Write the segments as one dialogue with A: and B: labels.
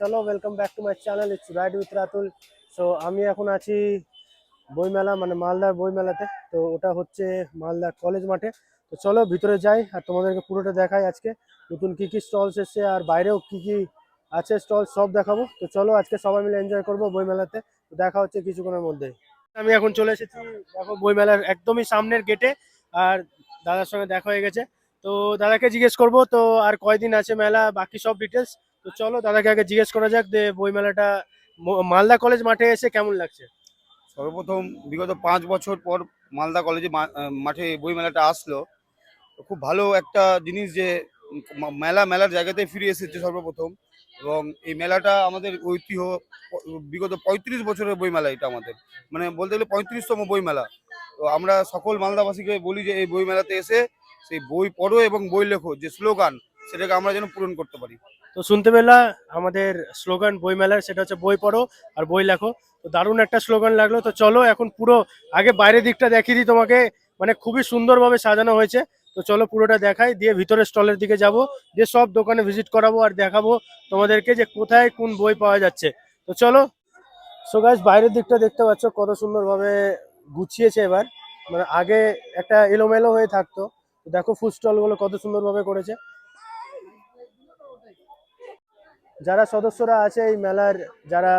A: চলো welcome back to my channel it's ride with Ratul so আমি এখন আছি বইমেলা মানে মালদার বইমেলাতে। তো ওটা হচ্ছে মালদার কলেজ মাঠে। তো চলো, ভিতরে যাই আর তোমাদেরকে পুরোটা দেখাই আজকে। নতুন কী কী স্টলস এসছে আর বাইরেও কি কি আছে স্টল সব দেখাবো। তো চলো, আজকে সবাই মিলে এনজয় করব বইমেলাতে। তো দেখা হচ্ছে কিছুক্ষণের মধ্যে। আমি এখন চলে এসেছি, দেখো বইমেলার একদমই সামনের গেটে আর দাদার সঙ্গে দেখা হয়ে গেছে। তো দাদাকে জিজ্ঞেস করব, তো আর কয়দিন আছে মেলা? বাকি সব ডিটেলস তো চলো দাদাকে আগে জিজ্ঞেস করা যাক যে বই মেলাটা ম- মালদা কলেজ মাঠে এসে কেমন লাগছে?
B: সর্বপ্রথম বিগত পাঁচ বছর পর মালদা কলেজে মা- মাঠে বই মেলাটা আসলো খুব ভালো একটা জিনিস যে মা- মেলা, মেলার জায়গাতে ফিরে এসেছে সর্বপ্রথম। এবং এই মেলাটা আমাদের ঐতিহ্য, বিগত পঁয়ত্রিশ বছরের বই মেলা এটা আমাদের। মানে বলতে গেলে পঁয়ত্রিশতম বই মেলা তো আমরা সকল মালদাবাসীকে বলি যে এই বই মেলাতে এসে সেই বই পড়ো এবং বই লেখো, যে স্লোগান, সেটাকে আমরা যেন পূরণ করতে পারি।
A: তো শুনতে পেলা আমাদের স্লোগান বই মেলার, সেটা হচ্ছে বই পড়ো আর বই লেখো। তো দারুণ একটা স্লোগান লাগল। তো চলো এখন পুরো আগে বাইরের দিকটা দেখিয়ে দিই তোমাকে। মানে খুবই সুন্দরভাবে সাজানো হয়েছে। তো চলো পুরোটা দেখাই, দিয়ে ভিতরে স্টলের দিকে যাব, দিয়ে সব দোকানে ভিজিট করাবো আর দেখাবো তোমাদেরকে যে কোথায় কোন বই পাওয়া যাচ্ছে। তো চলো। সো গাইস বাইরের দিকটা দেখতে পাচ্ছ কত সুন্দরভাবে গুছিয়েছে এবার। মানে আগে একটা এলোমেলো হয়ে থাকতো। দেখো ফুড স্টলগুলো কত সুন্দরভাবে করেছে। যারা সদস্যরা আছে এই মেলার, যারা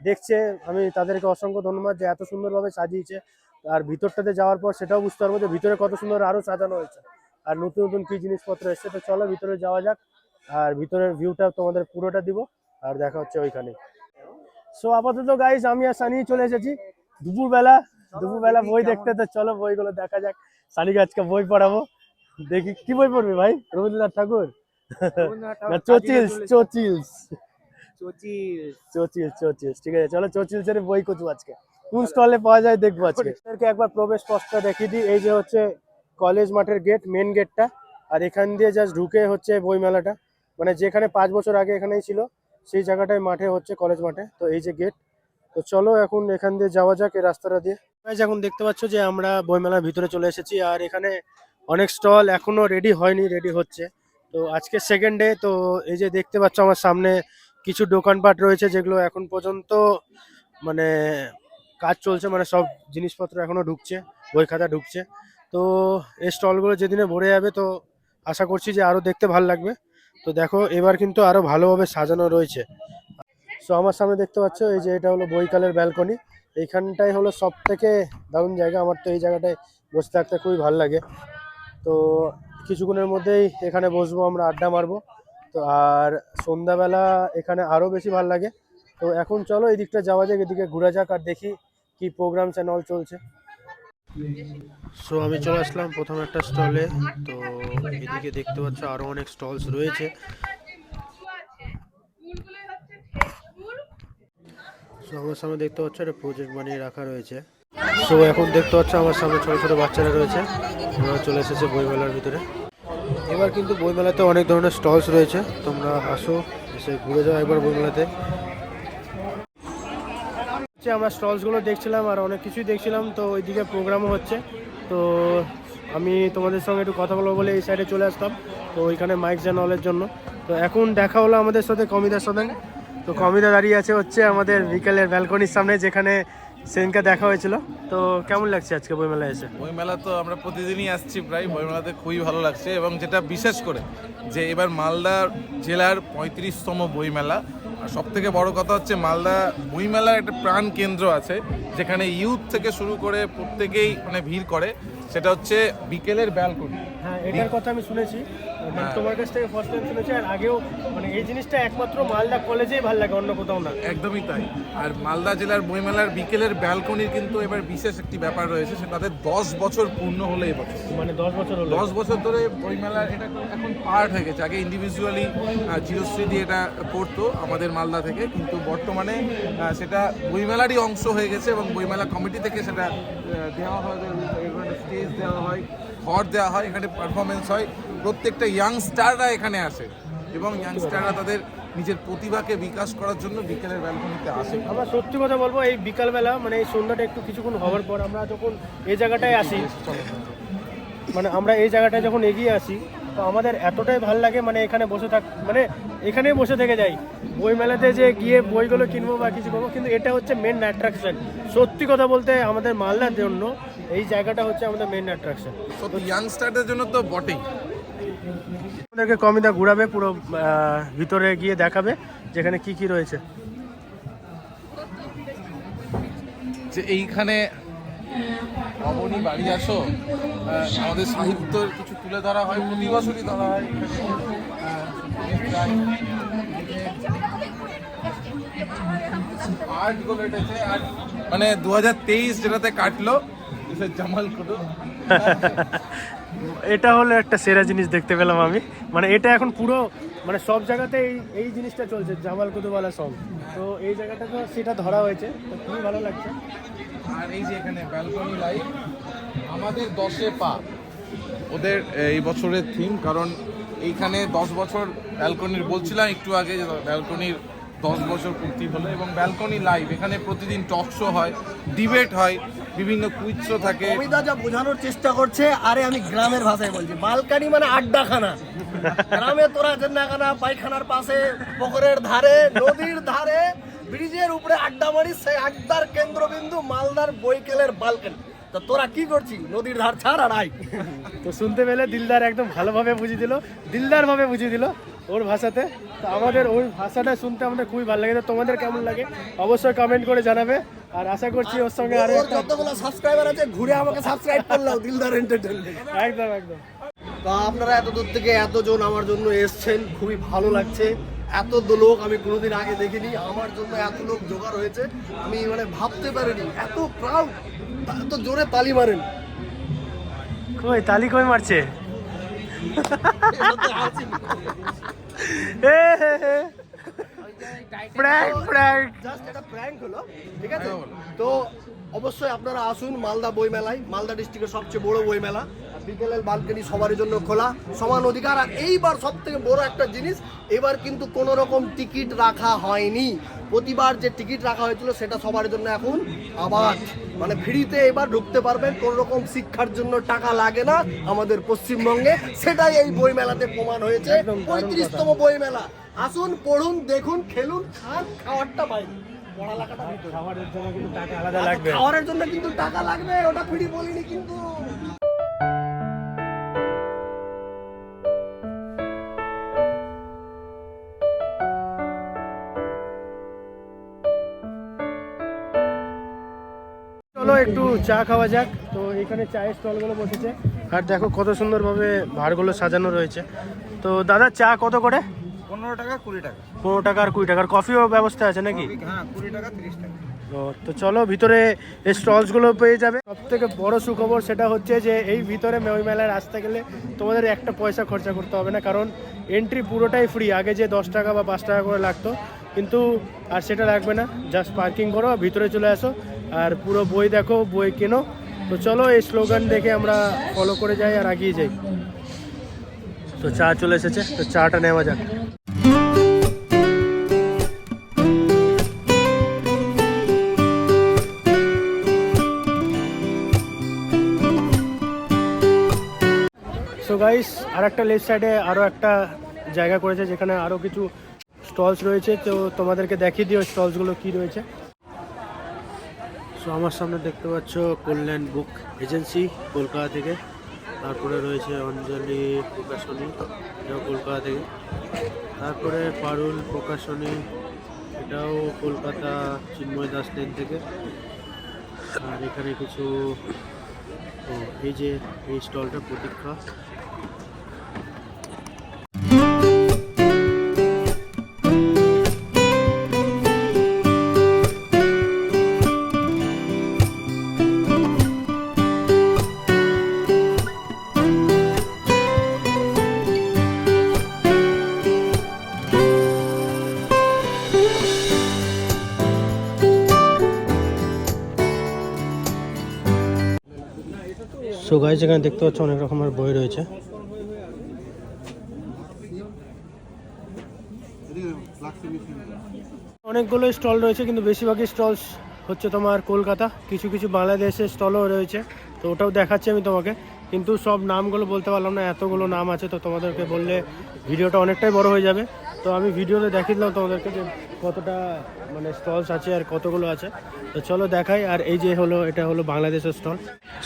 A: দেখছে, আমি তাদেরকে অসংখ্য ধন্যবাদ যে এত সুন্দরভাবে সাজিয়েছে। আর ভিতরটাতে যাওয়ার পর সেটাও বুঝতে পারব যে ভিতরে কত সুন্দর আরও সাজানো হয়েছে। আর নতুন নতুন কি জিনিসপত্র এসছে, তো চলো ভিতরে যাওয়া যাক। আর ভিতরের ভিউটা তোমাদের পুরোটা দিব, আর দেখা হচ্ছে ওইখানে। সো আপাতত গাইস আমি আর সানি চলে এসেছি। দুপুরবেলা দুপুরবেলা বই দেখতে, তো চলো বইগুলো দেখা যাক। সানিকে আজকে বই পড়াবো। দেখি, কি বই পড়বি ভাই? রবীন্দ্রনাথ ঠাকুর? না চোচিলস চোচিলস। চোচিলস। চোচিলস ঠিক আছে চলো চোচিলস এর বই কচু আজকে। কোন স্টলে পাওয়া যায় দেখব আজকে। একবার প্রবেশ পথটা দেখিয়ে দিই এই যে হচ্ছে কলেজ মাঠের গেট মেন গেটটা আর এখান দিয়ে জাস্ট ঢুকে হচ্ছে বই মেলাটা মানে যেখানে পাঁচ বছর আগে এখানেই ছিল সেই জায়গাটায় মাঠে হচ্ছে কলেজ মাঠে। তো এই যে গেট তো চলো এখন এখান দিয়ে যাওয়া যাক এই রাস্তাটা দিয়ে। এখন দেখতে পাচ্ছ যে আমরা বইমেলার ভিতরে চলে এসেছি আর এখানে অনেক স্টল এখনও রেডি হয়নি রেডি হচ্ছে। তো আজকে সেকেন্ড ডে তো এই যে দেখতে পাচ্ছ আমার সামনে কিছু দোকানপাট রয়েছে যেগুলো এখন পর্যন্ত মানে কাজ চলছে মানে সব জিনিসপত্র এখনও ঢুকছে, বই খাতা ঢুকছে। তো এই স্টলগুলো যেদিনে ভরে যাবে, তো আশা করছি যে আরও দেখতে ভালো লাগবে। তো দেখো, এবার কিন্তু আরও ভালোভাবে সাজানো রয়েছে। সো আমার সামনে দেখতে পাচ্ছ, এই যে এটা হলো বইকালের ব্যালকনি এইখানটাই হলো সব থেকে দারুণ জায়গা। আমার তো এই জায়গাটায় বসে থাকতে খুবই ভালো লাগে। তো কিছুক্ষণের মধ্যেই এখানে বসবো, আমরা আড্ডা মারবো। তো আর সন্ধ্যাবেলা এখানে আরও বেশি ভালো লাগে। তো এখন চলো এই দিকটা যাওয়া যাক, এদিকে ঘোরা যাক আর দেখি কি প্রোগ্রাম চ্যানেল চলছে। সো আমি চলে আসলাম প্রথম একটা স্টলে তো এদিকে দেখতে পাচ্ছ আরও অনেক স্টলস রয়েছে। সো আমার সামনে দেখতে পাচ্ছ একটা প্রজেক্ট বানিয়ে রাখা রয়েছে। সো এখন দেখতে পাচ্ছ আমার সামনে ছোট ছোট বাচ্চারা রয়েছে। ওরা চলে এসেছে বইমেলার ভিতরে। এবার কিন্তু বইমেলাতে অনেক ধরনের স্টলস রয়েছে। তোমরা আসো, এসে ঘুরে যাও একবার বইমেলাতে। আমরা স্টলসগুলো দেখছিলাম আর অনেক কিছুই দেখছিলাম। তো ওইদিকে প্রোগ্রামও হচ্ছে। তো আমি তোমাদের সঙ্গে একটু কথা বলব বলে এই সাইডে চলে আসতাম তো ওইখানে মাইক চ্যানেলের জন্য। তো এখন দেখা হলো আমাদের সাথে কমিদার সাথে তো কমিদা দাঁড়িয়ে আছে হচ্ছে আমাদের বিকেলের ব্যালকনির সামনে, যেখানে সেদিনকে দেখা হয়েছিল। তো কেমন লাগছে আজকে বইমেলায় এসে?
C: বইমেলা তো আমরা প্রতিদিনই আসছি প্রায়। বইমেলাতে খুবই ভালো লাগছে এবং যেটা বিশেষ করে যে এবার মালদা জেলার পঁয়ত্রিশতম বইমেলা। আর সব থেকে বড় কথা হচ্ছে মালদা বইমেলার একটা প্রাণ কেন্দ্র আছে যেখানে ইউথ থেকে শুরু করে প্রত্যেকেই মানে ভিড় করে। সেটা হচ্ছে বিকেলের ব্যালকনি।
A: হ্যাঁ এটার কথা আমি শুনেছি। মানে
C: হ্যাঁ।
A: তোমার কাছ থেকে ফার্স্ট টাইম শুনেছি আর আগেও মানে এই জিনিসটা একমাত্র মালদা কলেজেই ভালো লাগে অন্য কোথাও না।
C: একদমই তাই। আর মালদা জেলার বইমেলার বিকেলের ব্যালকনির কিন্তু এবার বিশেষ একটি ব্যাপার রয়েছে সেটা তাদের দশ বছর পূর্ণ হলো এবছর
A: মানে দশ বছর হলো।
C: দশ বছর ধরে বইমেলার এটা এখন পার্ট হয়ে গেছে। আগে ইন্ডিভিজুয়ালি জিরোশ্রী দিয়ে এটা করতো আমাদের মালদা থেকে কিন্তু বর্তমানে সেটা বইমেলারই অংশ হয়ে গেছে এবং বইমেলা কমিটি থেকে সেটা দেওয়া হয় স্টেজ দেওয়া হয় ঘর দেওয়া হয় এখানে পারফরমেন্স হয়। প্রত্যেকটা ইয়াংস্টাররা এখানে আসে এবং ইয়াংস্টাররা তাদের নিজের প্রতিভাকে বিকাশ করার জন্য বিকেলের ব্যালকনিতে আসে।
A: আমরা সত্যি কথা বলব এই বিকালবেলা মানে এই সন্ধ্যাটা একটু কিছুক্ষণ হওয়ার পর আমরা যখন এই জায়গাটায় আসি মানে আমরা এই জায়গাটায় যখন এগিয়ে আসি তো আমাদের এতটাই ভালো লাগে মানে এখানে বসে থাক মানে এখানেই বসে থেকে যাই। বই মেলাতে যে গিয়ে বইগুলো কিনবো বা কিছু করব কিন্তু এটা হচ্ছে মেন অ্যাট্রাকশন সত্যি কথা বলতে আমাদের মালদার জন্য এই জায়গাটা হচ্ছে আমাদের মেন অ্যাট্রাকশন
C: ইয়াংস্টারদের জন্য তো বটেই।
A: আমাদেরকে কমিদা ঘুরাবে পুরো ভিতরে গিয়ে দেখাবে যেখানে কি কি রয়েছে।
C: যে এইখানে অবনী বাড়ি আসো আমাদের সাহিত্যের কিছু তুলে ধরা হয় প্রতি বছরই ধরা হয়। আর্ট মানে দু হাজার তেইশ যেটাতে কাটলো জামাল কুটু
A: এটা হলো একটা সেরা জিনিস দেখতে পেলাম আমি। মানে এটা এখন পুরো মানে সব জায়গাতে এই এই জিনিসটা চলছে, জামাল কুতুবালা সং তো এই জায়গাটা তো সেটা ধরা হয়েছে, তো খুবই ভালো লাগছে।
C: আর এই যে এখানে ব্যালকনি লাইট আমাদের দশে পা। ওদের এই বছরের থিম কারণ এইখানে দশ বছর ব্যালকনির বলছিলাম, একটু আগে যে ব্যালকনির দশ বছর পূর্তি হলো, এবং ব্যালকনি লাইভ এখানে প্রতিদিন টক শো হয় ডিবেট হয়। বিভিন্ন কুইচ্ছ থাকে।
D: যা বোঝানোর চেষ্টা করছে, আরে আমি গ্রামের ভাষায় বলছি। মালকানি মানে আড্ডাখানা। গ্রামে তোরা জেন্নাখানা, পায়খানার পাশে, পুকুরের ধারে, নদীর ধারে, ব্রিজের উপরে আড্ডা মারি সেই আড্ডার কেন্দ্রবিন্দু মালদার বৈকেলের বালকানি। তা তোরা কি করছিস? নদীর ধার ছাড় আর আয়।
A: তো শুনতে পেলে দিলদার একদম ভালোভাবে বুঝিয়ে দিল। দিলদার ভাবে বুঝিয়ে দিল ওর ভাষাতে। তো আমাদের ওই ভাষাটা শুনতে আমাদের খুবই ভালো লাগে। তো তোমাদের কেমন লাগে? অবশ্যই কমেন্ট করে জানাবে। আর আশা করছি ওর সঙ্গে আরও
D: যতগুলো সাবস্ক্রাইবার আছে ঘুরে আমাকে সাবস্ক্রাইব করলাম দিলদার এন্টারটেনমেন্ট
A: একদম একদম।
D: তো আপনারা এত দূর থেকে এতজন আমার জন্য এসছেন খুবই ভালো লাগছে। এত দ- লোক আমি কোনোদিন আগে দেখিনি। আমার জন্য এত লোক জোগাড় হয়েছে। আমি মানে ভাবতে পারিনি। এত প্রাউড এত জোরে তালি মারেন।
A: কই তালি কই মারছে? প্র্যাঙ্ক প্র্যাঙ্ক
D: জাস্ট এটা প্র্যাঙ্ক হলো ঠিক আছে? তো অবশ্যই আপনারা আসুন মালদা বই মেলায় মালদা ডিস্ট্রিক্টের সবচেয়ে বড় বই মেলা বিকেলের বালকানি সবার জন্য খোলা সমান অধিকার। আর এইবার সব থেকে বড় একটা জিনিস এবার কিন্তু কোনো রকম টিকিট রাখা হয়নি। প্রতিবার যে টিকিট রাখা হয়েছিল সেটা সবার জন্য এখন আবার মানে ফ্রিতে এবার ঢুকতে পারবেন কোনো রকম শিক্ষার জন্য টাকা লাগে না আমাদের পশ্চিমবঙ্গে। সেটাই এই বই মেলাতে প্রমাণ হয়েছে। পঁয়ত্রিশতম বই মেলা আসুন পড়ুন দেখুন খেলুন খান খাওয়ারটা বাইরে। পড়ালেখাটা ভিতরে।
A: জন্য কিন্তু টাকা লাগবে।
D: খাওয়ারের জন্য কিন্তু টাকা লাগবে ওটা ফ্রি বলিনি কিন্তু।
A: একটু চা খাওয়া যাক। তো এখানে চায়ের স্টলগুলো বসেছে। আর দেখো কত সুন্দরভাবে ভাড়গুলো সাজানো রয়েছে। তো দাদা চা কত করে?
B: পনেরো টাকা কুড়ি টাকা।
A: পনেরো টাকা আর কুড়ি টাকার কফিও ব্যবস্থা আছে নাকি?
B: হ্যাঁ কুড়ি টাকা তিরিশ টাকা।
A: তো চলো ভিতরে এই স্টলসগুলো পেয়ে যাবে। সব থেকে বড় সুখবর সেটা হচ্ছে যে এই ভিতরে ওই মেলায় আসতে গেলে তোমাদের একটা পয়সা খরচা করতে হবে না। কারণ এন্ট্রি পুরোটাই ফ্রি আগে যে দশ টাকা বা পাঁচ টাকা করে লাগতো কিন্তু আর সেটা লাগবে না। জাস্ট পার্কিং করো ভিতরে চলে আসো। আর পুরো বই দেখো, বই কেনো। তো চলো এই স্লোগান দেখে আমরা ফলো করে যাই আর এগিয়ে যাই। তো চা চলে এসেছে, তো চাটা নেওয়া যাক। সো গাইস আর একটা লেফট সাইডে আরও একটা জায়গা করেছে, যেখানে আরও কিছু স্টলস রয়েছে। তো তোমাদেরকে দেখিয়ে দিও স্টলসগুলো কি রয়েছে। সো আমার সামনে দেখতে পাচ্ছ কল্যাণ বুক এজেন্সি কলকাতা থেকে। তারপরে রয়েছে অঞ্জলি প্রকাশনী, এটাও কলকাতা থেকে। তারপরে পারুল প্রকাশনী, এটাও কলকাতা চিন্ময় দাস লেন থেকে। আর এখানে কিছু এই যে এই স্টলটা প্রতীক্ষা। গাইজ, এখানে দেখতে পাচ্ছ অনেক রকমের বই রয়েছে। অনেকগুলো স্টল রয়েছে, কিন্তু বেশিরভাগই স্টল হচ্ছে তোমার কলকাতা। কিছু কিছু বাংলাদেশের স্টলও রয়েছে, তো ওটাও দেখাচ্ছি আমি তোমাকে। কিন্তু সব নামগুলো বলতে পারলাম না, এতগুলো নাম আছে, তো তোমাদেরকে বললে ভিডিওটা অনেকটাই বড় হয়ে যাবে। তো আমি ভিডিওতে দেখিয়ে দিলাম তোমাদেরকে যে কতটা মানে স্টলস আছে আর কতগুলো আছে। তো চলো দেখাই আর এই যে হলো এটা হলো বাংলাদেশের স্টল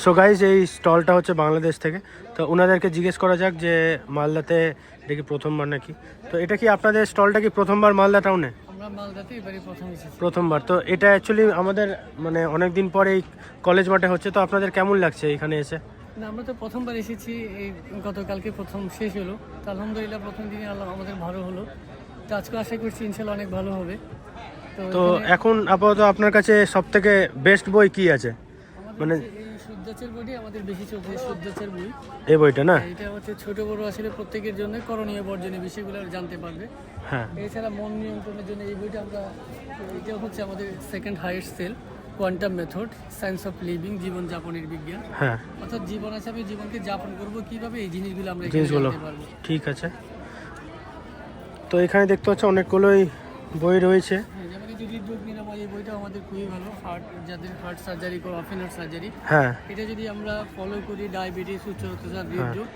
A: সো গাইজ এই স্টলটা হচ্ছে বাংলাদেশ থেকে। তো ওনাদেরকে জিজ্ঞেস করা যাক যে মালদাতে এটা কি প্রথমবার নাকি? তো এটা কি আপনাদের স্টলটা কি প্রথমবার মালদা টাউনে প্রথমবার। তো এটা অ্যাকচুয়ালি আমাদের মানে অনেক দিন পরে এই কলেজ মাঠে হচ্ছে। তো আপনাদের কেমন লাগছে এখানে এসে?
E: আমরা তো প্রথমবার এসেছি। এই গতকালকে প্রথম শেষ হলো। তো আলহামদুলিল্লাহ প্রথম দিনে আল্লাহ আমাদের ভালো হলো। তো আজকে আশা করছি ইনশাল্লাহ অনেক ভালো হবে।
A: তো
E: এখন
A: আপাতত আপনার কাছে সব থেকে বেস্ট বই কি আছে? মানে-
E: সূর্যাচের বইটি আমাদের বেশি চলছে সূর্যাচের বই।
A: এই বইটা না?
E: এটা হচ্ছে ছোট বড় আসলে প্রত্যেকের জন্য করণীয় বর্জনীয় বিষয়গুলো জানতে পারবে।
A: হ্যাঁ।
E: এছাড়া মন নিয়ন্ত্রণের জন্য এই বইটা আমরা এটা হচ্ছে আমাদের second highest sale quantum method science of living জীবনযাপনের বিজ্ঞান।
A: হ্যাঁ।
E: অর্থাৎ জীবন আছে আমি জীবনকে যাপন করব কীভাবে এই জিনিসগুলো আমরা
A: জিনিসগুলো ঠিক আছে। তো এখানে দেখতে পাচ্ছ অনেকগুলোই বই রয়েছে।
E: হ্যাঁ, যে হৃদরোগ নিরাময় এই বইটা আমাদের খুবই ভালো। হার্ট যাদের হার্ট সার্জারি করে হার্ট সার্জারি
A: হ্যাঁ।
E: এটা যদি আমরা ফলো করি ডায়াবেটিস উচ্চ রক্তচাপ হৃদরোগ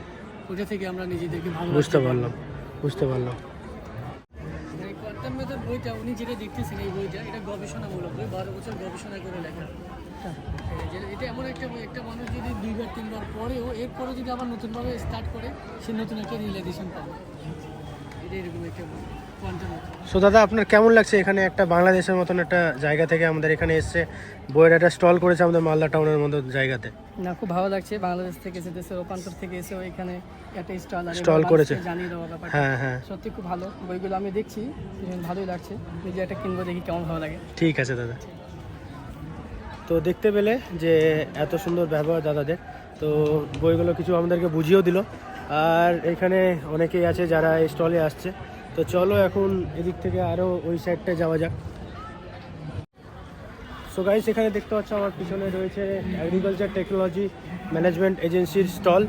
E: ওটা থেকে আমরা নিজেদেরকে ভালো
A: বুঝতে পারলাম বুঝতে পারলাম।
E: কোয়ান্টাম মেথড বইটা উনি যেটা দেখতেছেন এই বইটা এটা গবেষণামূলক বই বারো বছর গবেষণা করে লেখা। এটা এমন একটা একটা মানুষ যদি দুইবার তিনবার পরেও এরপরে যদি আবার নতুনভাবে স্টার্ট করে সে নতুন একটা রিয়েলাইজেশন পাবে। এরকম একটা
A: সো দাদা আপনার কেমন লাগছে? এখানে একটা বাংলাদেশের মতন একটা জায়গা থেকে আমাদের এখানে এসছে। বইয়ের একটা স্টল করেছে আমাদের মালদা টাউনের মতো জায়গাতে।
E: না খুব ভালো লাগছে। বাংলাদেশ থেকে এসে দেশের রূপান্তর থেকে এসেও এখানে একটা স্টল
A: স্টল করেছে।
E: জানিয়ে দেওয়া ব্যাপারটা।
A: হ্যাঁ হ্যাঁ।
E: সত্যি খুব ভালো। বইগুলো আমি দেখছি ভালোই লাগছে। নিজে একটা কিনবো দেখি কেমন ভালো লাগে।
A: ঠিক আছে দাদা। তো দেখতে পেলে যে এত সুন্দর ব্যবহার দাদাদের। তো বইগুলো কিছু আমাদেরকে বুঝিয়েও দিল। আর এখানে অনেকেই আছে যারা এই স্টলে আসছে। তো চলো এখন এদিক থেকে আরও ওই সাইডটা যাওয়া যাক। সো গাইস এখানে দেখতে পাচ্ছ আমার পিছনে রয়েছে অ্যাগ্রিকালচার টেকনোলজি ম্যানেজমেন্ট এজেন্সির স্টল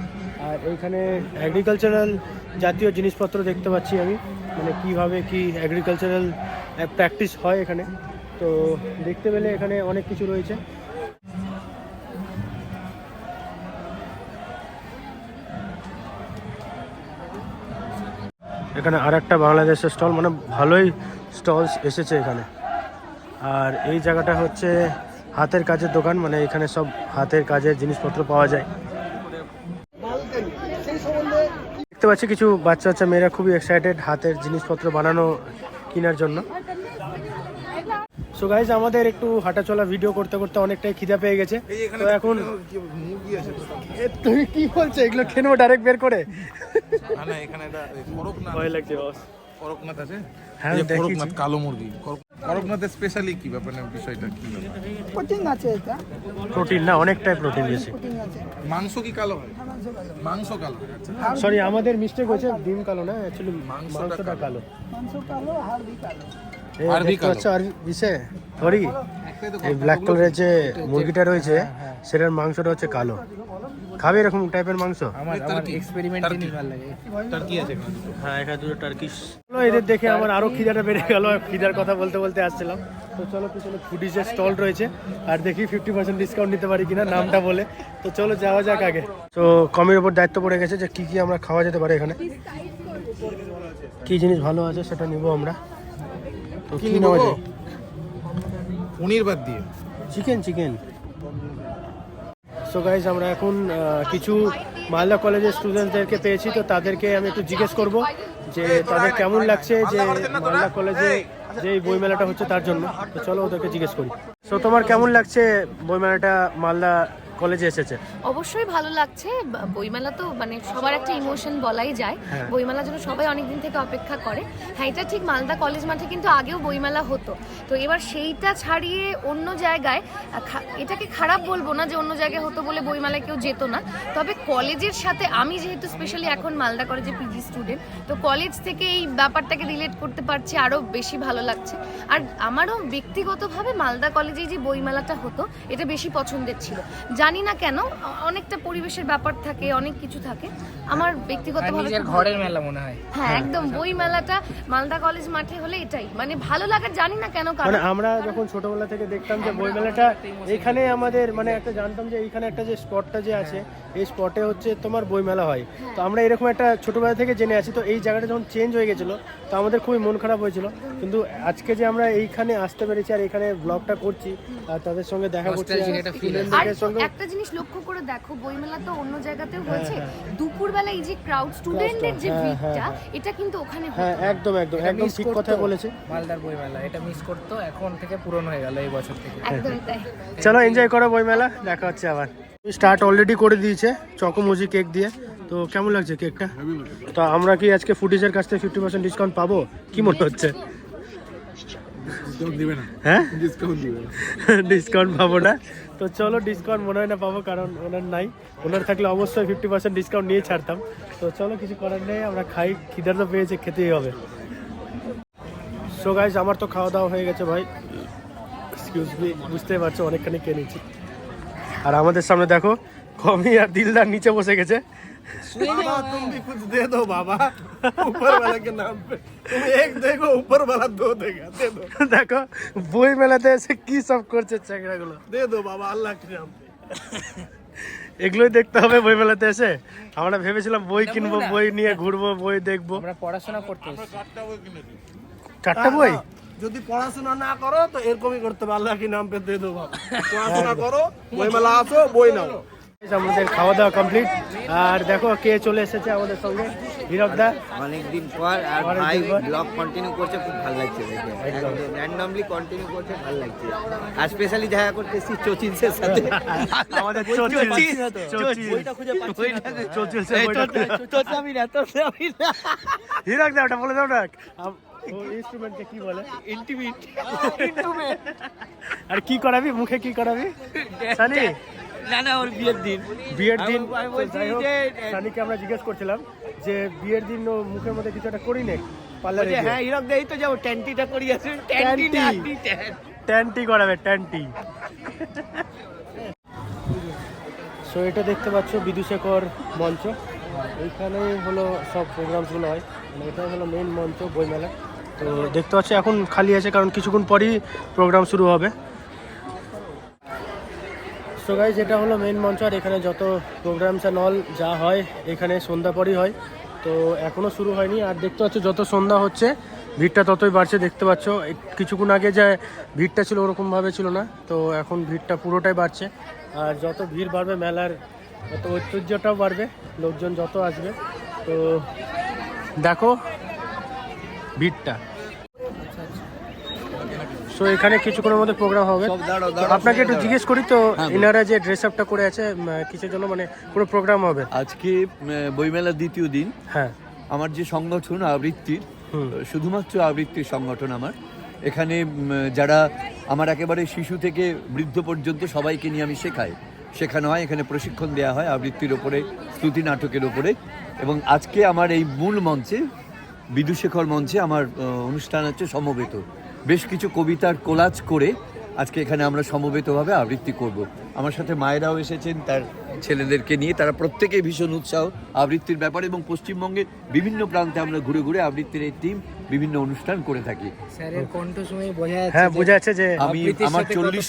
A: আর এইখানে অ্যাগ্রিকালচারাল জাতীয় জিনিসপত্র দেখতে পাচ্ছি আমি। মানে কীভাবে কি অ্যাগ্রিকালচারাল প্র্যাকটিস হয় এখানে। তো দেখতে পেলে এখানে অনেক কিছু রয়েছে। এখানে আর একটা বাংলাদেশের স্টল মানে ভালোই স্টলস এসেছে এখানে। আর এই জায়গাটা হচ্ছে হাতের কাজের দোকান মানে এখানে সব হাতের কাজের জিনিসপত্র পাওয়া যায়। দেখতে পাচ্ছি কিছু বাচ্চা বাচ্চা মেয়েরা খুবই এক্সাইটেড হাতের জিনিসপত্র বানানো, কেনার জন্য। সো গাইজ আমাদের একটু হাঁটাচলা ভিডিও করতে করতে অনেকটাই খিদা পেয়ে গেছে। তো এখন তুমি কি বলছো? এগুলো খেনবো ডাইরেক্ট বের করে? ভয় লাগছে বস
C: করকনাথ আছে?
A: হ্যাঁ,
C: এই যে
A: দেখিয়েছি।
C: করকনাথ কালো মুরগি। করকনাথের স্পেশালি কি ব্যাপার? না বিষয়টা কি
F: প্রোটিন আছে এটা।
A: প্রোটিন না অনেকটাই প্রোটিন
F: আছে।
C: মাংস কি কালো হয়? মাংস কালো। আচ্ছা।
A: সরি আমাদের মিস্টেক হয়েছে ডিম কালো না? অ্যাকচুয়ালি মাংসটা কালো।
F: মাংস কালো হাড়দি কালো।
A: বিষে সরি। এই ব্ল্যাক কালারের যে মুরগিটা রয়েছে সেটার মাংসটা হচ্ছে কালো। খাবে এরকম টাইপের মাংস?
C: আমার আমার এক্সপেরিমেন্ট জিনিস ভালো লাগে। টার্কি আছে
A: হ্যাঁ এখানে দুটো টার্কিশ এদের দেখে আমার আরও খিদাটা বেড়ে গেল। খিদার কথা বলতে বলতে আসছিলাম। তো চলো পিছনে ফুডিজের স্টল রয়েছে। আর দেখি ফিফটি পার্সেন্ট ডিসকাউন্ট নিতে পারি কিনা নামটা বলে। তো চলো যাওয়া যাক আগে। তো কমের উপর দায়িত্ব পড়ে গেছে যে কি কি আমরা খাওয়া যেতে পারে এখানে। কি জিনিস ভালো আছে সেটা নিব আমরা।
C: কি
A: নেওয়া যায়?
C: পনির বাদ দিয়ে।
A: Chicken chicken. সো গাইজ আমরা এখন কিছু মালদা কলেজের স্টুডেন্টদেরকে পেয়েছি তো তাদেরকে আমি একটু জিজ্ঞেস করব যে তাদের কেমন লাগছে যে মালদা কলেজে যে বইমেলাটা হচ্ছে তার জন্য। তো চলো ওদেরকে জিজ্ঞেস করি। তো তোমার কেমন লাগছে বইমেলাটা মালদা কলেজে এসেছে।
G: অবশ্যই ভালো লাগছে। বইমেলা তো মানে সবার একটা ইমোশন বলাই যায়।
A: হ্যাঁ।
G: বইমেলার জন্য সবাই অনেক দিন থেকে অপেক্ষা করে। হ্যাঁ এটা ঠিক মালদা কলেজ মাঠে কিন্তু আগেও বইমেলা হতো। তো এবার সেইটা ছাড়িয়ে অন্য জায়গায় এটাকে খারাপ বলব না যে অন্য জায়গায় হতো বলে বইমেলায় কেউ যেত না। তবে কলেজের সাথে আমি যেহেতু স্পেশালি এখন মালদা কলেজে পিজি স্টুডেন্ট তো কলেজ থেকে এই ব্যাপারটাকে রিলেট করতে পারছি আরও বেশি ভালো লাগছে। আর আমারও ব্যক্তিগতভাবে মালদা কলেজে যে বইমেলাটা হতো এটা বেশি পছন্দের ছিল। জানি জানি না কেন অনেকটা পরিবেশের ব্যাপার থাকে অনেক কিছু থাকে। আমার ব্যক্তিগতভাবে
H: নিজের ঘরের মেলা মনে হয়।
G: হ্যাঁ একদম বই মেলাটা মালদা কলেজ মাঠে হলে এটাই। মানে ভালো লাগার জানি না কেন
A: মানে
G: কারণ
A: আমরা যখন ছোটবেলা থেকে দেখতাম যে বইমেলাটা এখানে আমাদের মানে একটা জানতাম যে এইখানে একটা যে স্পটটা যে আছে এই স্পটে হচ্ছে তোমার বইমেলা হয়। তো আমরা এরকম একটা ছোটবেলা থেকে জেনে আছি তো এই জায়গাটা যখন চেঞ্জ হয়ে গেছিল তো আমাদের খুবই মন খারাপ হয়েছিল। কিন্তু আজকে যে আমরা এইখানে আসতে পেরেছি আর এখানে ব্লগটা করছি আর তাদের সঙ্গে দেখা করছি
G: আর একটা জিনিস লক্ষ্য করে দেখো বইমেলা তো অন্য জায়গাতেও হয়েছে। দুপুরবেলা এই যে ক্রাউড স্টুডেন্টদের যে
A: হ্যাঁ, হ্যাঁ,
G: ভিড়টা
A: হ্যাঁ।
G: এটা কিন্তু ওখানে
A: হ্যাঁ একদম একদম একদম ঠিক কথা বলেছে।
H: মালদার বই মেলা এটা মিস করতো এখন থেকে পূরণ হয়ে গেল এই বছর থেকে।
G: একদমই তাই।
A: চলো এনজয় করো বইমেলা দেখা হচ্ছে আবার। স্টার্ট অলরেডি করে দিয়েছে চকোমুজি কেক দিয়ে। তো কেমন লাগছে কেকটা তো আমরা কি আজকে ফুডিজের কাছ থেকে ফিফটি পার্সেন্ট ডিসকাউন্ট পাবো? কি মনে হচ্ছে? হ্যাঁ? ডিসকাউন্ট পাবো না? তো চলো ডিসকাউন্ট মনে হয় না পাবো, কারণ ওনার নাই। ওনার থাকলে অবশ্যই ফিফটি পার্সেন্ট ডিসকাউন্ট নিয়ে ছাড়তাম। তো চলো কিছু করার নেই, আমরা খাই, খিদার তো পেয়েছে, খেতেই হবে। সো গাইজ আমার তো খাওয়া দাওয়া হয়ে গেছে ভাই। এক্সকিউজ মি বুঝতেই পারছ, অনেকখানি কে নিচ্ছি। আর আমাদের সামনে দেখো, কমি আর দিলদার নিচে বসে গেছে।
D: बाबा तुम भी कुछ दे दो बाबा ऊपर वाला के नाम पे तुम एक देखो ऊपर वाला दो देगा दे दो
A: দেখো বই মেলাতে এসে কি সব করছে চ্যাংড়াগুলো
D: दे दो बाबा अल्लाह के नाम पे
A: এগুলোই দেখতে হবে বই মেলাতে এসে আমরা ভেবেছিলাম বই কিনবো বই নিয়ে ঘুরবো বই দেখবো
H: আমরা পড়াশোনা করতে এসেছি।
A: চারটা বই
D: যদি পড়াশোনা না করো তো এরকমই করতে হবে আল্লাহ কি নাম পে দে দো বাবা পড়াশোনা করো বই মেলা আসো বই নাও
A: আমাদের খাওয়া দাওয়া কমপ্লিট আর দেখো কে চলে এসেছে আমাদের সঙ্গে হীরক দা।
I: অনেকদিন পর আর ভাই ব্লগ কন্টিনিউ করছে খুব ভালো লাগছে দেখে।
A: একদম।
I: র্যান্ডমলি কন্টিনিউ করছে ভালো লাগছে। আর স্পেশালি দেখা করতে এসেছি চচিলসের সাথে।
A: আমাদের
I: চচিল।
A: চচিল।
I: বইটা খুঁজে পাচ্ছি না। তো।
A: চচিল
I: তো আমি না, তো আমি না।
A: হীরক দা ওটা বলে দাও না। কি বলে. আর কি করাবি? মুখে কি করাবি?
I: না না ওর বিয়ের দিন।
A: বিয়ের দিন সানিকে আমরা জিজ্ঞেস করছিলাম যে বিয়ের দিন ও মুখের মধ্যে কিছু একটা করি নে পার্লারে
I: বলছে, হ্যাঁ হিরক দেই তো যাব ট্যান্টিটা করি আছে ট্যান্টি না
A: ট্যান্টি।
I: Aunty, tan.
A: ট্যান্টি করাবে ট্যান্টি। সো এটা দেখতে পাচ্ছ বিদুশেখর মঞ্চ। এইখানেই হলো সব প্রোগ্রামসগুলো হয়। মানে এটাই হলো মেইন মঞ্চ বইমেলা। তো দেখতে পাচ্ছি এখন খালি আছে কারণ কিছুক্ষণ পরেই প্রোগ্রাম শুরু হবে। সো গাইজ এটা হলো মেন মঞ্চ আর এখানে যত প্রোগ্রামস অ্যান্ড অল যা হয়, এখানে সন্ধ্যা পরই হয়। তো এখনও শুরু হয়নি আর দেখতে পাচ্ছ যত সন্ধ্যা হচ্ছে, ভিড়টা ততই বাড়ছে, দেখতে পাচ্ছ। কিছুক্ষণ আগে যে ভিড়টা ছিল ওরকমভাবে ছিল না, তো এখন ভিড়টা পুরোটাই বাড়ছে। আর যত ভিড় বাড়বে মেলার, তত ঐশ্বর্যটাও বাড়বে, লোকজন যত আসবে। তো দেখো ভিড়টা। সো এখানে কিছুক্ষণের মধ্যে প্রোগ্রাম হবে। আপনাকে একটু জিজ্ঞেস করি তো এনারা যে ড্রেস আপটা করে আছে কিসের জন্য? মানে পুরো প্রোগ্রাম হবে।
J: আজকে বইমেলার দ্বিতীয় দিন।
A: হ্যাঁ।
J: আমার যে সংগঠন আবৃত্তির শুধুমাত্র আবৃত্তির সংগঠন আমার। এখানে যারা আমার একেবারে শিশু থেকে বৃদ্ধ পর্যন্ত সবাইকে নিয়ে আমি শেখাই। শেখানো হয় এখানে প্রশিক্ষণ দেওয়া হয় আবৃত্তির ওপরে স্তুতি নাটকের ওপরে। এবং আজকে আমার এই মূল মঞ্চে বিদুশেখর মঞ্চে আমার অনুষ্ঠান হচ্ছে সমবেত। বেশ কিছু কবিতার কোলাজ করে আজকে এখানে আমরা সমবেতভাবে আবৃত্তি করব। আমার সাথে মায়েরাও এসেছেন তার ছেলেদেরকে নিয়ে। তারা প্রত্যেকে ভীষণ উৎসাহ আবৃত্তির ব্যাপারে এবং পশ্চিমবঙ্গের বিভিন্ন প্রান্তে আমরা ঘুরে ঘুরে আবৃত্তির এই টিম বিভিন্ন অনুষ্ঠান করে থাকি।
H: স্যারের কণ্ঠ শুনে বোঝা যাচ্ছে
A: হ্যাঁ
H: যে
A: বোঝা যাচ্ছে যে
J: আমি আমার চল্লিশ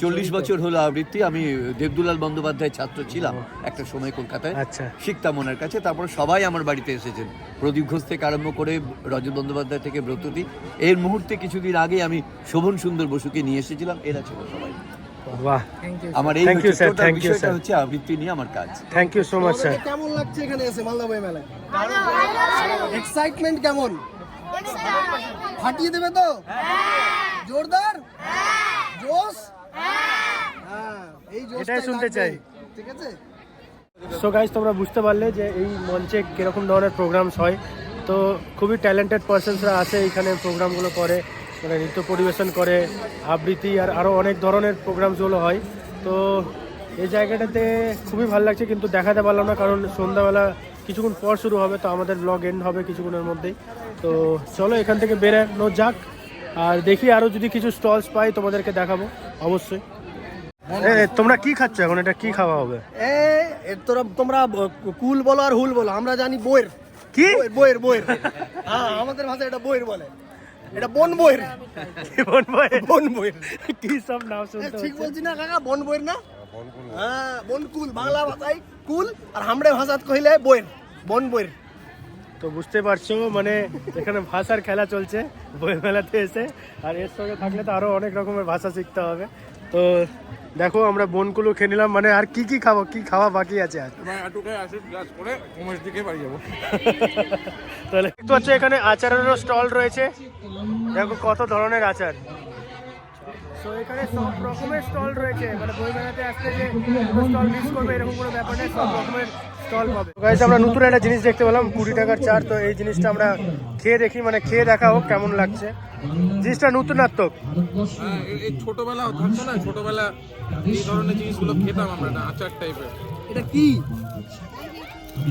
J: চল্লিশ বছর হলো আবৃত্তি। আমি দেবদুলাল বন্দ্যোপাধ্যায় ছাত্র ছিলাম একটা সময় কলকাতায়।
A: আচ্ছা।
J: শিখতাম ওনার কাছে। তারপর সবাই আমার বাড়িতে এসেছেন। প্রদীপ ঘোষ থেকে আরম্ভ করে রজত বন্দ্যোপাধ্যায় থেকে ব্রততী। এর মুহূর্তে কিছুদিন আগে আমি শোভন সুন্দর বসুকে নিয়ে এসেছিলাম। এরা ছিল সবাই।
A: বাহ।
J: আমার এই বিষয়টা হচ্ছে আবৃত্তি নিয়ে আমার কাজ।
A: Thank you so much
D: sir কেমন লাগছে এখানে এসে মালদা বই মেলায়? এক্সাইটমেন্ট কেমন? ফাটিয়ে দেবে তো? জোরদার? জোশ হ্যাঁ। জোশটাই
A: এটাই শুনতে চাই।
D: ঠিক আছে?
A: সো গাইজ তোমরা বুঝতে পারলে যে এই মঞ্চে কীরকম ধরনের প্রোগ্রামস হয়। তো খুবই ট্যালেন্টেড পার্সনসরা আছে এখানে প্রোগ্রামগুলো করে মানে নৃত্য পরিবেশন করে আবৃত্তি আর আরও অনেক ধরনের প্রোগ্রামসগুলো হয়। তো এই জায়গাটাতে খুবই ভালো লাগছে কিন্তু দেখাতে পারলাম না কারণ সন্ধ্যাবেলা কিছুক্ষণ পর শুরু হবে তো আমাদের ব্লগ এন্ড হবে কিছুক্ষণের মধ্যেই। তো চলো এখান থেকে বেরোনো যাক। আর দেখি আরও যদি কিছু স্টলস পাই তোমাদেরকে দেখাবো অবশ্যই। এ, তোমরা কি খাচ্ছ এখন? এটা কি খাওয়া হবে?
D: এ তোরা তোমরা কুল বলো আর হুল বলো আমরা জানি বইয়ের।
A: কি?
D: বইয়ের বইয়ের বইয়ের। হ্যাঁ আমাদের ভাষায় এটা বইয়ের বলে। এটা বন বইয়ের।
A: বন বই
D: বন বইয়ের।
A: কি সব নাম শুনতে
D: ঠিক? বলছি না কাকা বন বইয়ের না? হ্যাঁ বন কুল বাংলা ভাষায় কুল আর হামড়ে ভাষাত কহিলে বইয়ের বন বইয়ের।
A: তো বুঝতে পারছ মানে এখানে ভাষার খেলা চলছে বই মেলাতে এসে। আর এর সঙ্গে থাকলে তো আরও অনেক রকমের ভাষা শিখতে হবে। তো দেখো আমরা বনকুলু খেয়ে নিলাম মানে আর কি কি খাব কি খাওয়া বাকি আছে আর তাহলে দেখতে পাচ্ছ এখানে আচারেরও স্টল রয়েছে। দেখো কত ধরনের আচার। তো এখানে সব রকমের স্টল রয়েছে। মানে বই মেলাতে আসলে যে স্টল মিস করবে এরকম কোনো ব্যাপার নেই সব রকমের স্টল পাবে। গাইস আমরা নতুন একটা জিনিস দেখতে পেলাম কুড়ি টাকার চার। তো এই জিনিসটা আমরা খেয়ে দেখি মানে খেয়ে দেখা হোক কেমন লাগছে। জিনিসটা নতুনত্বক।
C: হ্যাঁ এই- ছোটবেলা থাকতো না ছোটবেলা এই ধরনের জিনিসগুলো খেতাম আমরা আচার টাইপের
D: এটা কি?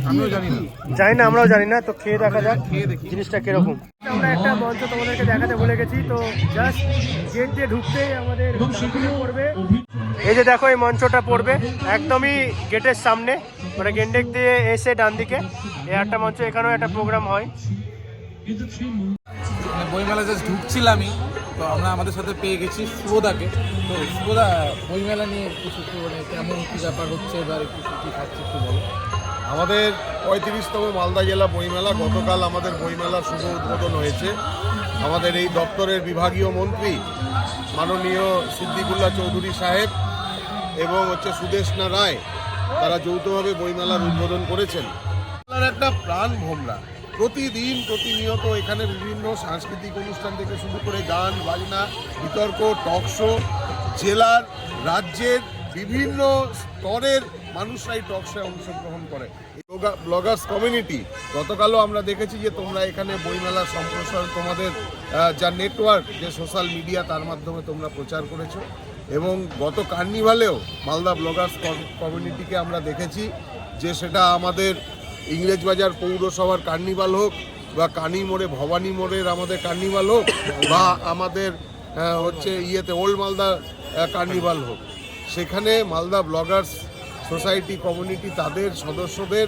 C: আমিও জানি না।
A: জানি না আমরাও জানি না তো খেয়ে দেখা যাক জিনিসটা কীরকম। আমরা একটা মঞ্চ তোমাদেরকে দেখাতে ভুলে গেছি তো জাস্ট গেট দিয়ে ঢুকতেই আমাদের পড়বে। এই যে দেখো এই মঞ্চটা পড়বে একদমই গেটের সামনে মানে গেন্ডেক দিয়ে এসে ডান দিকে। এই একটা মঞ্চ এখানেও একটা প্রোগ্রাম হয়।
C: মানে বইমেলা জাস্ট ঢুকছিলামই তো আমরা আমাদের সাথে পেয়ে গেছি সুবোদাকে তো সুবোদা বইমেলা নিয়ে কিছু মানে কেমন কি ব্যাপার হচ্ছে এবার একটু কি খাচ্ছে একটু বলো।
K: আমাদের পঁয়ত্রিশতম মালদা জেলা বইমেলা, গতকাল আমাদের বইমেলার শুভ উদ্বোধন হয়েছে। আমাদের এই দপ্তরের বিভাগীয় মন্ত্রী মাননীয় সিদ্দিকুল্লাহ চৌধুরী সাহেব এবং হচ্ছে সুদেশনা রায়, তারা যৌথভাবে বইমেলার উদ্বোধন করেছেন। একটা প্রাণ ভোমরা। প্রতিদিন প্রতিনিয়ত এখানে বিভিন্ন সাংস্কৃতিক অনুষ্ঠান থেকে শুরু করে গান, বাজনা, বিতর্ক, টক শো, জেলার, রাজ্যের বিভিন্ন স্তরের মানুষরাই টক শোয়ে অংশগ্রহণ করে। ব্লগার্স কমিউনিটি গতকালও আমরা দেখেছি যে তোমরা এখানে বইমেলার সম্প্রসারণ, তোমাদের যা নেটওয়ার্ক যে সোশ্যাল মিডিয়া তার মাধ্যমে তোমরা প্রচার করেছ। এবং গত কার্নিভালেও মালদা ব্লগার্স কমিউনিটিকে আমরা দেখেছি যে সেটা আমাদের ইংরেজবাজার পৌরসভার কার্নিভাল হোক, বা কানি মোড়ে ভবানী মোড়ের আমাদের কার্নিভাল হোক, বা আমাদের হচ্ছে ইয়েতে ওল্ড মালদা কার্নিভাল হোক। সেখানে মালদা ব্লগার্স সোসাইটি, কমিউনিটি তাদের সদস্যদের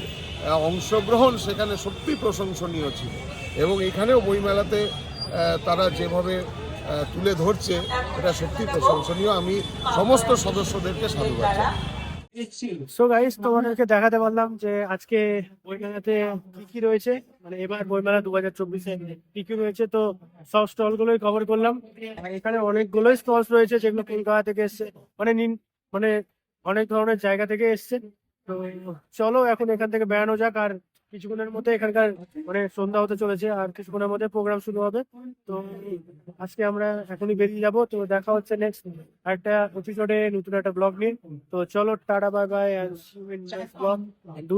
K: অংশগ্রহণ সেখানে সত্যি প্রশংসনীয় ছিল। এবং এখানেও বইমেলাতে তারা যেভাবে তুলে ধরছে, এটা সত্যি প্রশংসনীয়। আমি সমস্ত সদস্যদেরকে সাধুবাদ
A: সো গাইস তোমাদেরকে দেখাতে পারলাম যে আজকে বইমেলাতে কি কি রয়েছে। মানে এবার বইমেলা দু হাজার চব্বিশে কি কি রয়েছে, তো সব স্টল গুলোই কভার করলাম। এখানে অনেকগুলোই স্টলস রয়েছে যেগুলো কলকাতা থেকে এসছে। মানে মানে অনেক ধরনের জায়গা থেকে এসছে তো চলো এখন এখান থেকে বেড়ানো যাক আর কিছুক্ষণের মধ্যে এখানকার মানে সন্ধ্যা হতে চলেছে আর কিছুক্ষণের মধ্যে প্রোগ্রাম শুরু হবে। তো আজকে আমরা এখনই বেরিয়ে যাব। তো দেখা হচ্ছে নেক্সট একটা এপিসোডে নতুন একটা ব্লগ নিয়ে। তো চলো tata bye bye and see you in next vlog and do